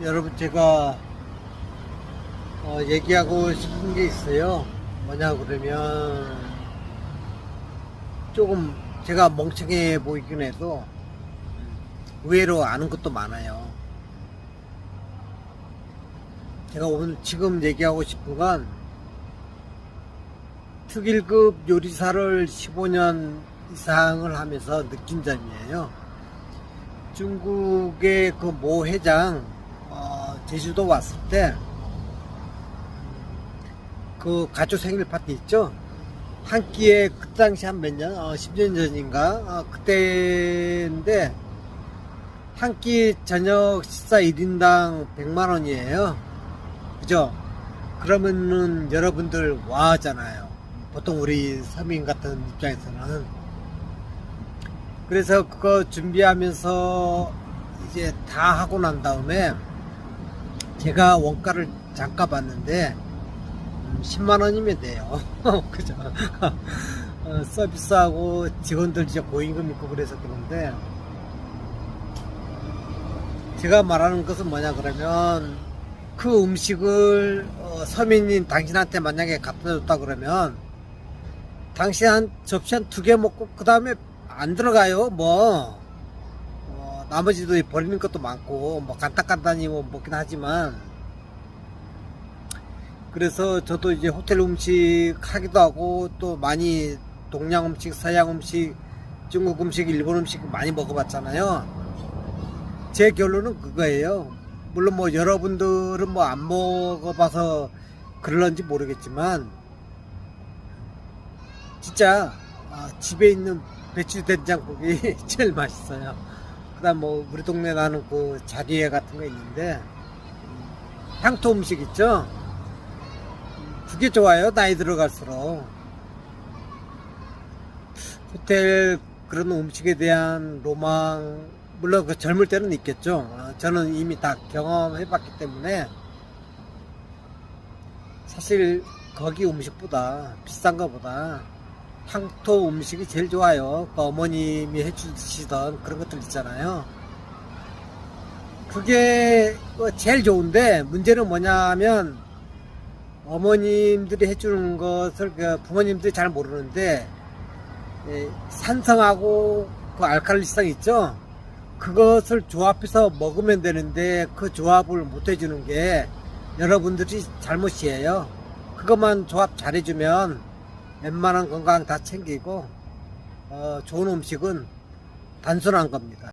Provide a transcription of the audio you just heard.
여러분 제가 어, 얘기하고 싶은 게 있어요. 뭐냐 그러면 조금 제가 멍청해 보이긴 해도 의외로 아는 것도 많아요. 제가 오늘 지금 얘기하고 싶은 건 특일급 요리사를 15년 이상을 하면서 느낀 점이에요. 중국의 그 모 회장 어, 제주도 왔을 때 그 가족 생일 파티 있죠? 한 끼에 그 당시 한 몇 년? 어, 10년 전인가? 어, 그때인데 한 끼 저녁 식사 1인당 100만 원이에요. 그죠? 그러면은 여러분들 와 하잖아요. 보통 우리 서민 같은 입장에서는. 그래서 그거 준비하면서 이제 다 하고 난 다음에 제가 원가를 잠깐 봤는데 10만 원이면 돼요. 그죠? 어, 서비스하고 직원들 이제 고임금 있고 그래서 그런데 제가 말하는 것은 뭐냐 그러면 그 음식을 어, 서민인 당신한테 만약에 갖다 줬다 그러면 당신 한 접시 한 두 개 먹고 그 다음에 안 들어가요 뭐 어, 나머지도 버리는 것도 많고 뭐 간단간단히 뭐 먹긴 하지만 그래서 저도 이제 호텔 음식 하기도 하고 또 많이 동양 음식, 서양 음식, 중국 음식, 일본 음식 많이 먹어봤잖아요. 제 결론은 그거예요. 물론 뭐 여러분들은 뭐 안 먹어봐서 그럴런지 모르겠지만 진짜 아, 집에 있는 배추 된장국이 제일 맛있어요. 그다음 뭐 우리 동네 나는 그 자리에 같은 거 있는데 향토 음식 있죠. 그게 좋아요. 나이 들어갈수록. 호텔 그런 음식에 대한 로망, 물론 그 젊을 때는 있겠죠. 어, 저는 이미 다 경험해 봤기 때문에 사실 거기 음식보다 비싼 것보다 향토 음식이 제일 좋아요. 그 어머님이 해주시던 그런 것들 있잖아요. 그게 뭐 제일 좋은데 문제는 뭐냐면 어머님들이 해주는 것을 그 부모님들이 잘 모르는데 예, 산성하고 그 알칼리성 있죠 그것을 조합해서 먹으면 되는데 그 조합을 못 해주는 게 여러분들이 잘못이에요 그것만 조합 잘해주면 웬만한 건강 다 챙기고 어, 좋은 음식은 단순한 겁니다